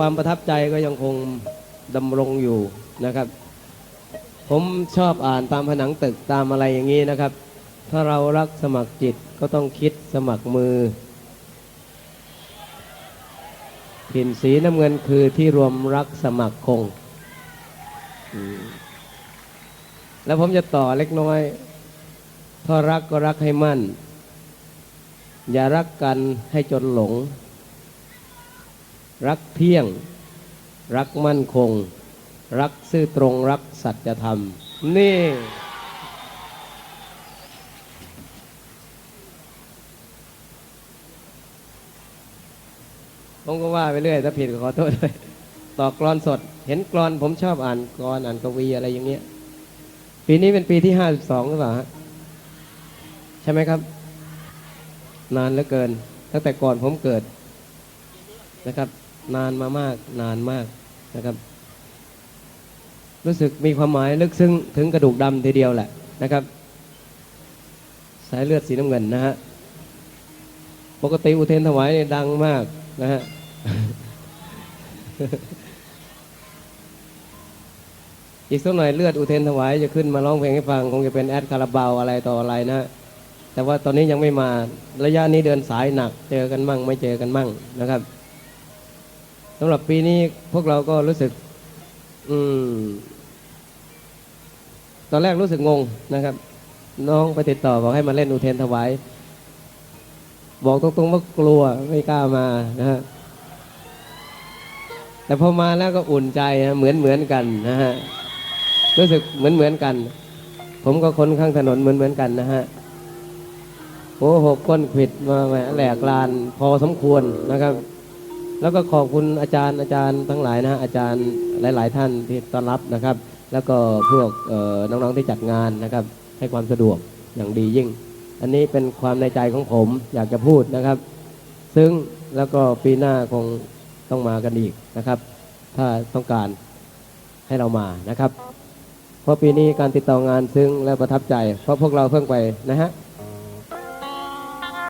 ความประทับใจก็ยังคงดำรงอยู่นะครับ ผมชอบอ่านตามผนังตึกตามอะไรอย่างนี้นะครับ ถ้าเรารักสมัครจิตก็ต้องคิดสมัครมือผินสีน้ำเงินคือที่รวมรักสมัครคง แล้วผมจะต่อเล็กน้อย ถ้ารักก็รักให้มั่น อย่ารักกันให้จนหลง รักเที่ยง รักมั่นคง รักซื่อตรงรักสัจธรรม นี่ ผมก็ว่าไปเรื่อย ถ้าผิดก็ขอโทษด้วยต่อกรอนสด เห็นกรอนผมชอบอ่านกรอนอ่านกวีอะไรอย่างเงี้ย ปีนี้เป็นปีที่ห้าสิบสองหรือเปล่าฮะใช่ไหมครับ นานเหลือเกิน ตั้งแต่ก่อนผมเกิด นะครับ นานมามากนานมากนะครับ รู้สึกมีความหมายลึกซึ้งถึงกระดูกดำทีเดียวแหละนะครับ สายเลือดสีน้ำเงินนะฮะปกติอุเทนถวายเนี่ยดังมากนะฮะอีกสักหน่อยเลือดอุเทนถวายจะขึ้นมาร้องเพลงให้ฟัง คงจะเป็นแอดคาราบาวอะไรต่ออะไรนะ แต่ว่าตอนนี้ยังไม่มาระยะนี้เดินสายหนัก เจอกันมั่ง ไม่เจอกันมั่งนะครับ สำหรับปีนี้พวกเราก็รู้สึก อืม ตอนแรกรู้สึกงงนะครับ น้องไปติดต่อบอกให้มาเล่นอุเทนถวาย บอกตรงๆว่ากลัวไม่กล้ามานะฮะแต่พอมาแล้วก็อุ่นใจนะเหมือนเหมือนกันนะฮะรู้สึกเหมือนเหมือนกัน ผมก็คนข้างถนนเหมือนเหมือนกันนะฮะโอ้หกก้นขิดมาแหมแหลกลาน พอสมควรนะครับ แล้วก็ขอบคุณอาจารย์อาจารย์ทั้งหลายนะฮะอาจารย์หลาย ๆ ท่านที่ต้อนรับนะครับ แล้วก็พวกเอ่อน้องๆที่จัดงานนะครับ ให้ความสะดวกอย่างดียิ่ง อันนี้เป็นความในใจของผมอยากจะพูดนะครับ ซึ่งแล้วก็ปีหน้าคงต้องมากันอีกนะครับ ถ้าต้องการให้เรามานะครับ เพราะปีนี้การติดต่องานซึ้งและประทับใจ เพราะพวกเราเพิ่งไปนะฮะ